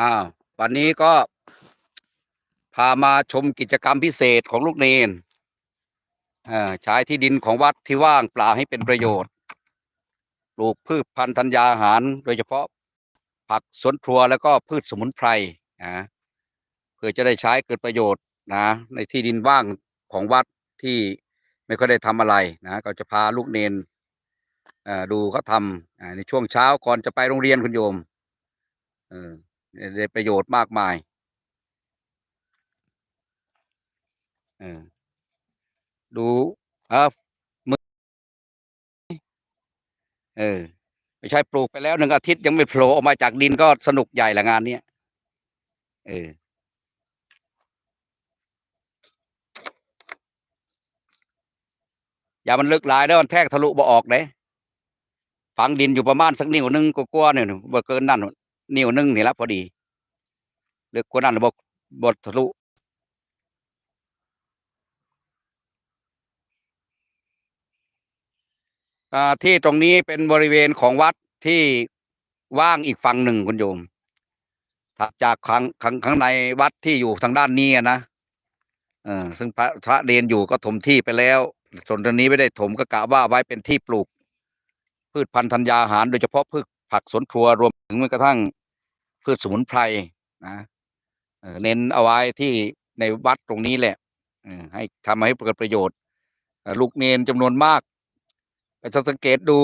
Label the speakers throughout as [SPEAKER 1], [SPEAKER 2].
[SPEAKER 1] อ้าววันนี้ก็ พามาชมกิจกรรมพิเศษของลูกเนนใช้ที่ดินของวัดที่ว่างเปล่าให้เป็นประโยชน์ปลูกพืชพันธุ์ธัญญาหาร โดยเฉพาะผักสวนครัวแล้วก็พืชสมุนไพรนะเพื่อจะได้ใช้เกิดประโยชน์นะในที่ดินว่างของวัดที่ไม่ค่อยได้ทำอะไรนะก็จะพาลูกเนนดูเขาทำในช่วงเช้าก่อนจะไปโรงเรียนคุณโยม เออ ได้ประโยชน์มากมายเออดูอะมือเออไม่ใช่ปลูกไปแล้วหนึ่งอาทิตย์ยังไม่โผล่ออกมาจากดินก็สนุกใหญ่ละงานเนี้ยเอออย่ามันลึกหลายแล้วมันแทกทะลุบ่ออกเด้ฝังดินอยู่ประมาณสักนิ้วหนึงก็กลัวาๆเนี่ยบ่เกินนั่น นิ้วหนึงนี่ละพอดีลึกกว่านั้นบ่บ่ทะลุอ่าที่ตรงนี้เป็นบริเวณของวัดที่ว่างอีกฝั่งหนึ่งคุณโยมถัดจากข้างข้างข้างในวัดที่อยู่ทางด้านนี้นะเออซึ่งพระพระเดนอยู่ก็ถมที่ไปแล้ว ส่วนตรงนี้ไม่ได้ถมก็กะว่าไว้เป็นที่ปลูก พืชพันธุ์ธัญญาหาร โดยเฉพาะพืช ผักสวนครัวรวมถึงแม้กระทั่งพืชสมุนไพรนะเน้นเอาไว้ที่ในวัดตรงนี้แหละให้ทำให้เกิดประโยชน์ ลูกเนนจำนวนมากจะสังเกตดู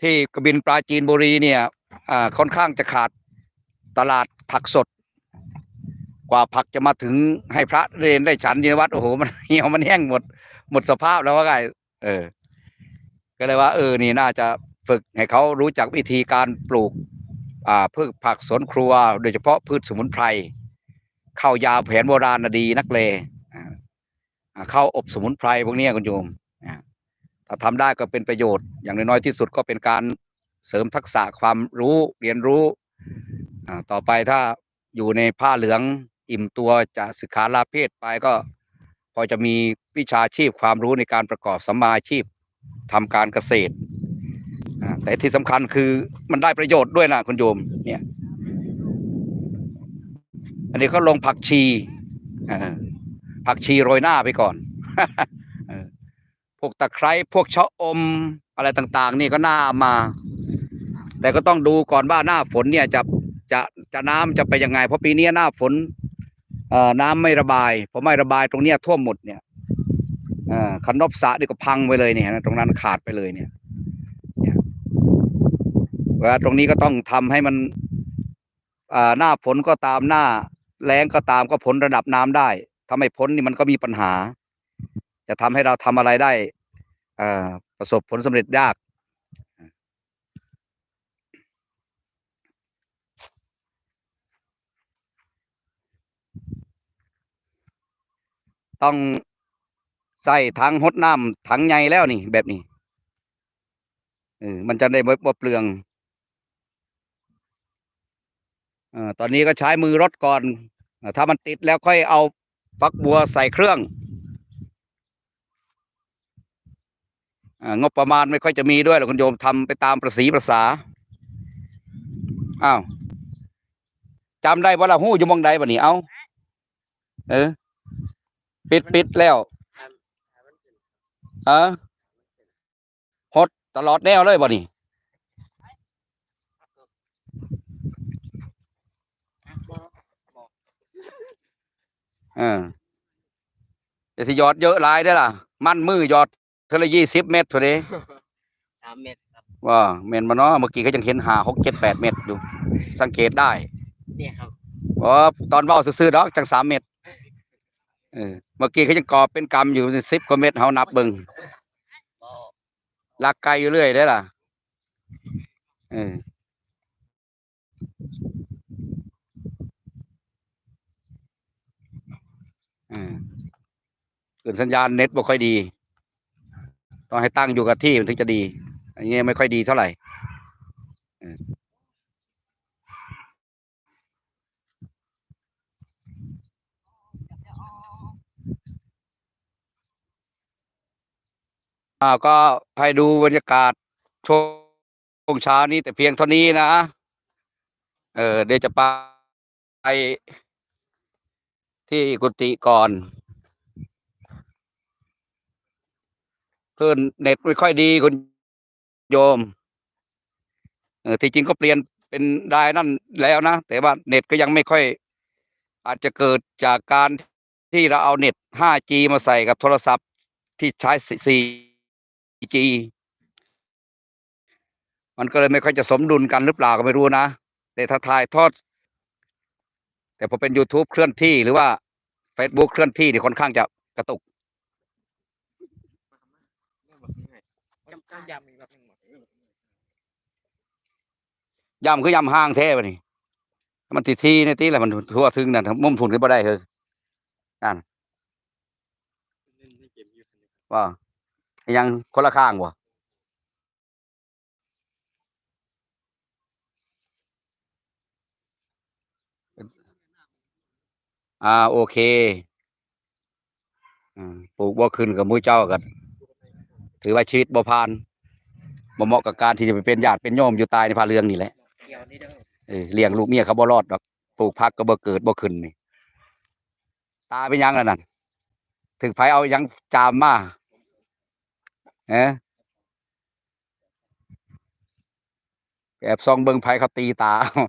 [SPEAKER 1] ที่กบินปราจีนบุรีเนี่ยค่อนข้างจะขาดตลาดผักสด กว่าผักจะมาถึงให้พระเรนได้ฉันยู่ในวัดโอ้โหมันเหี่ยวมันแห้งหมด หมดสภาพแล้วว่าไงเออ ก็เลยว่าเออนี่น่าจะฝึกให้เขารู้จักวิธีการปลูกอ่าพืชผักสวนครัว โดยเฉพาะพืชสมุนไพรข้าวยาแผนโบราณดีนักเลอ่าอ่าข้าวอบสมุนไพรพวกนี้คุณโยมถ้าทำได้ก็เป็นประโยชน์ อย่างน้อยที่สุดก็เป็นการเสริมทักษะความรู้เรียนรู้ต่อไปถ้าอยู่ในผ้าเหลืองอิ่มตัวจะศึกษาลาเพศไปก็ พอจะมีวิชาชีพความรู้ในการประกอบสัมมาชีพ ทำการเกษตรแต่ที่สำคัญคือมันได้ประโยชน์ด้วยนะคุณโยมเนี่ย อันนี้เขาลงผักชีผักชีโรยหน้าไปก่อนพวกตะไคร้พวกชะอมอะไรต่าง ๆ นี่ก็น่ามา แต่ก็ต้องดูก่อนว่าหน้าฝนเนี่ยจะจะจะน้ำจะไปยังไง เพราะปีนี้หน้าฝนน้ำไม่ระบายพอไม่ระบายตรงเนี้ยท่วมหมดเนี่ย คันนบสะนี่ก็พังไปเลยเนี่ยนะตรงนั้นขาดไปเลยเนี่ยเนี่ยว่าตรงนี้ก็ต้องทำให้มันอ่าหน้าฝนก็ตามหน้าแล้งก็ตามก็พ้นระดับน้ำได้ถ้าไม่พ้นนี่มันก็มีปัญหา จะทำให้เราทำอะไรได้อ่อประสบผลสำเร็จยากต้อง ใส่ถังหดน้ำถังใหญ่แล้วนี่ แบบนี้เออมันจะได้บ่เปลืองอตอนนี้ก็ใช้มือรดก่อน ถ้ามันติดแล้วค่อยเอาฟักบัวใส่เครื่ององบประมาณไม่ค่อยจะมีด้วยหรอกคุณโยมทำไปตามประสีประสาอ้าวจำได้ว่าละหู้อยู่มองใดบ่นี่เอาเออ ปิดปิดแล้ว เออฮดตลอดแนวเลยบ่นี่เออจะสิหยอดเยอะหลายได้อล่ะ มันมือหยอดเทอละยี่สิบเมตรเท่านี้
[SPEAKER 2] สามเม็ดครับ
[SPEAKER 1] ว่าเมนมาเนาะเมื่อกี้ก็ยังเห็นหาหกเจ็ดแปดเมตรอยู่ สังเกตได้
[SPEAKER 2] เนี่ยครับ
[SPEAKER 1] อ๋อตอนเว้าซื่อๆดอกจังสามเมตร เมื่อกี้เขายังกอบเป็นกำอยู่สิบกว่าเมตรเฮานับเบิงลักไกลอยู่เรื่อยได้ล่ะเออเออขึ้นสัญญาณเน็ตบ่ค่อยดี ต้องให้ตั้งอยู่กับที่มันถึงจะดี อันนี้ไม่ค่อยดีเท่าไหร่ อ่าก็ให้ดูบรรยากาศชมงเช้านี้แต่เพียงเท่านี้นะ เออเดี๋ยวจะไปที่กุฏิก่อนคลื่นเน็ตไม่ค่อยดีคุณโยมเออที่จริงก็เปลี่ยนเป็นได้นั่นแล้วนะ แต่ว่าเน็ตก็ยังไม่ค่อย อาจจะเกิดจากการที่เราเอาเน็ต 5G มาใส่กับโทรศัพท์ที่ใช้ 4G มันก็เลยไม่ค่อยจะสมดุลกันหรือเปล่าก็ไม่รู้นะ แต่ถ้าถ่ายทอด แต่พอเป็น YouTube เคลื่อนที่หรือว่า Facebook เคลื่อนที่นี่ค่อนข้างจะกระตุก
[SPEAKER 2] ยำกแบบหนึ่งหมด
[SPEAKER 1] ย่ำคือยำห้างแท้ไปนี่มันทีทีในตีแหละมันทั่วถึงนั่นมุมทุนขึ้นมาได้เลยนั่นว่า ยังคนละข้างวะอ่าโอเคอปลูกบ่ขึ้นกับมือเจ้ากัน ถือว่าชีวิตบ่พานบ่เหมาะกับการที่จะไปเป็นญาติเป็นโยมอยู่ตายในพาเรืองนี่แหละ
[SPEAKER 2] เกี่ยวนี่เด้อ
[SPEAKER 1] อเลี้ยงลูกเมียเขาบ่รอดดอกปลูกพักก็บ่เกิดบ่ขึ้นนี่ตาเป็นยังแล้วนั่นถึงไผเอายังจามมา เอะแอบซองเบิงไผเขาตีตาเอา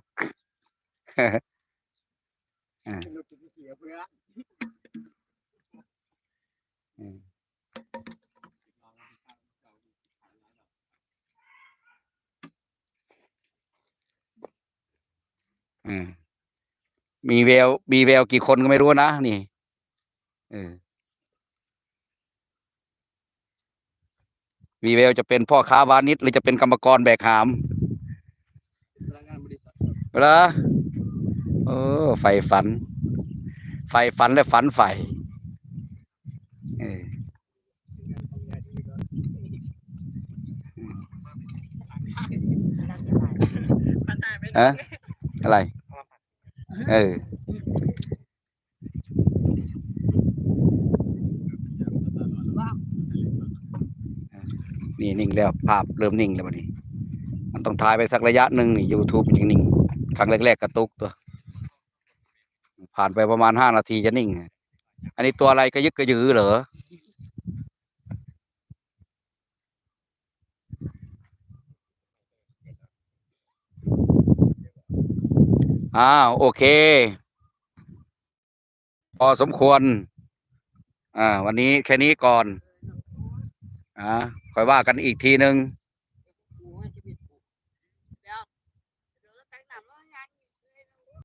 [SPEAKER 1] อืมอืมมีแววมีแววกี่คนก็ไม่รู้นะ นี่เออ มีแววจะเป็นพ่อค้าวานิชหรือจะเป็นกรรมกรแบกหามเหรอเออไฟฝัน ไฟฝันและฝันไฟเออฮะอะไร เออ นี่นิ่งแล้วภาพเริ่มนิ่งแล้วบัดนี้ มันต้องถ่ายไปสักระยะหนึ่งนี่ YouTube ยังนิ่งครั้งแรกๆกระตุกตัว ผ่านไปประมาณห้านาทีจะนิ่ง อันนี้ตัวอะไรกระยึกกระยือเหรออ้าวโอเค พอสมควร อ่า วันนี้แค่นี้ก่อน อ่าค่อยว่ากันอีกทีหนึ่ง